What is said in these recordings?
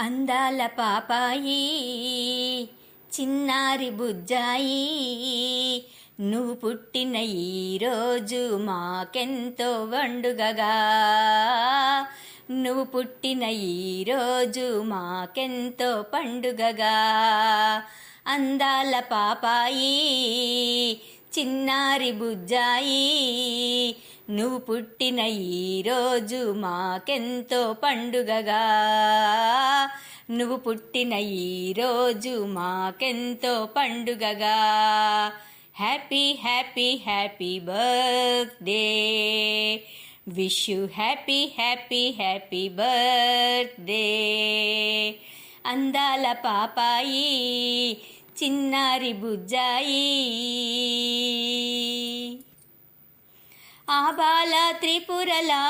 అందాల పాపాయి చిన్నారి బుజ్జాయి నువ్వు పుట్టిన ఈరోజు మాకెంతో వండుగగా. నువ్వు పుట్టిన ఈరోజు మాకెంతో పండుగగా. అందాల పాపాయి చిన్నారి బుజ్జాయి నువ్వు పుట్టిన ఈరోజు మాకెంతో పండుగగా. నువ్వు పుట్టిన ఈరోజు మాకెంతో పండుగగా. Happy happy happy birthday. Wish you happy happy happy birthday. అందాల పాపాయి చిన్నారి బుజ్జాయి. ఆ బాల త్రిపురలా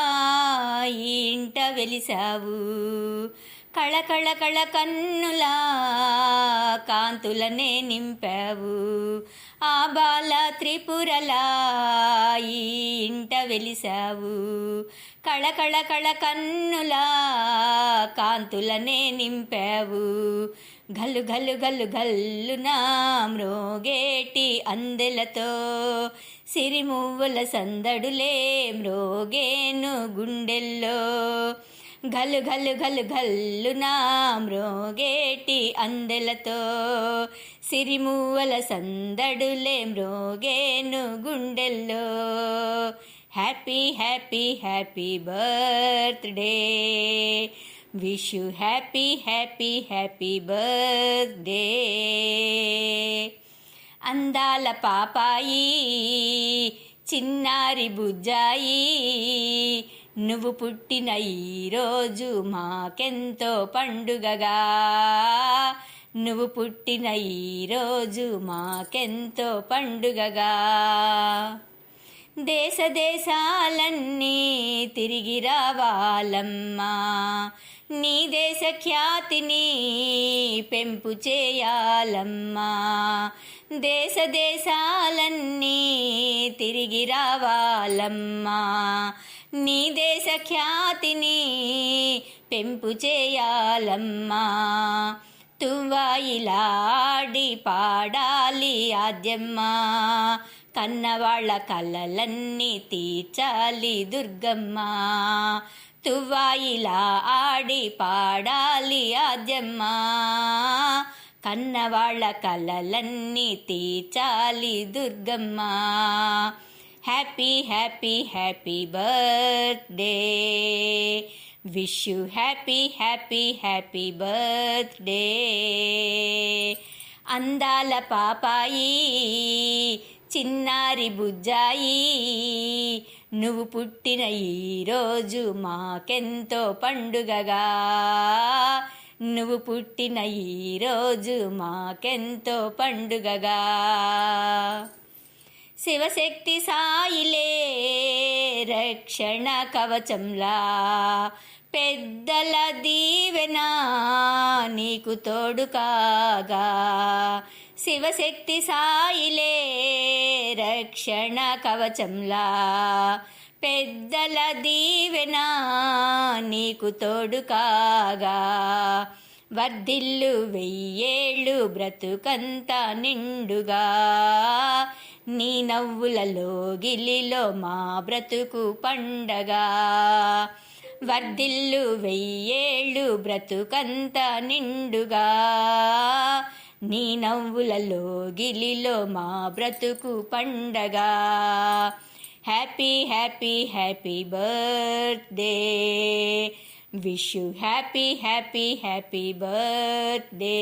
ఇంట వెలిసావు? కళకళ కళ కన్నులా కాంతులనే నింపావు. ఆ బాల త్రిపురలా ఈ ఇంట వెలిసావు. కళకళ కళ కన్నులా కాంతులనే నింపావు. గల్లు గల్లు గల్లు గల్లునా మ్రోగేటి అందెలతో సిరిమువ్వుల సందడులే మ్రోగేను గుండెల్లో. గల్లు గల్లు గల్లు గల్లునా మ్రోగేటి అందెలతో. సిరిమూవల సందడులే మ్రోగేను గుండెల్లో. Happy happy happy birthday. Wish you happy happy happy birthday. అందాల పాపాయి చిన్నారి బుజ్జాయి నువ్వు పుట్టిన ఈరోజు మాకెంతో పండుగగా. నువ్వు పుట్టిన ఈరోజు మాకెంతో పండుగగా. దేశ దేశాలన్నీ తిరిగి రావాలమ్మా. నీ దేశ ఖ్యాతిని పెంపు చేయాలమ్మా. దేశ దేశాలన్నీ తిరిగి రావాలమ్మా. నీ దేశ ఖ్యాతిని పెంపు చేయాలమ్మా. తువ్వాయిలాడి పాడాలి ఆద్యమ్మా. కన్నవాళ్ళ కళ్ళలన్నీ తీర్చాలి దుర్గమ్మ. తువ్వాయిలా ఆడి పాడాలి ఆద్యమ్మ. కన్నవాళ్ళ కళ్ళలన్నీ తీర్చాలి Durgamma. Happy happy happy birthday wish you happy happy happy birthday అందాల పాపాయి చిన్నారి బుజ్జాయి నువ్వు పుట్టిన ఈరోజు మాకెంతో పండుగగా. నువ్వు పుట్టిన ఈరోజు మాకెంతో పండుగగా. శివశక్తి సాయిలే రక్షణ కవచంలా. పెద్దల దీవెనా నీకు తోడు కాగా. శివశక్తి సాయిలే రక్షణ కవచంలా. పెద్దల దీవెనా నీకు తోడు కాగా. వర్ధిల్లు వెయ్యేళ్ళు బ్రతుకంత నిండుగా. నీ నవ్వులలో గిలిలో మా బ్రతుకు పండగా. వర్ధిల్లు వెయ్యేళ్ళు బ్రతుకంత నిండుగా. నీ నవ్వులలో గిలిలో మా బ్రతుకు పండగా. Happy happy happy birthday. Wish you happy happy happy birthday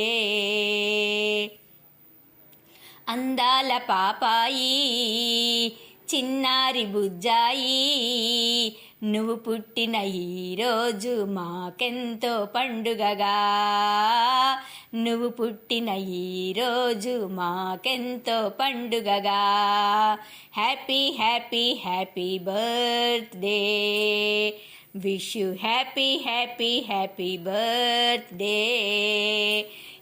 అందాల పాపాయి చిన్నారి బుజ్జాయి నువ్వు పుట్టిన ఈరోజు మాకెంతో పండుగగా. నువ్వు పుట్టిన ఈరోజు మాకెంతో పండుగగా. Happy happy happy birthday Wish you happy, happy, happy birthday.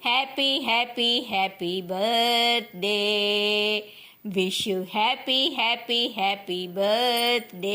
Happy, happy, happy birthday. Wish you happy, happy, happy birthday.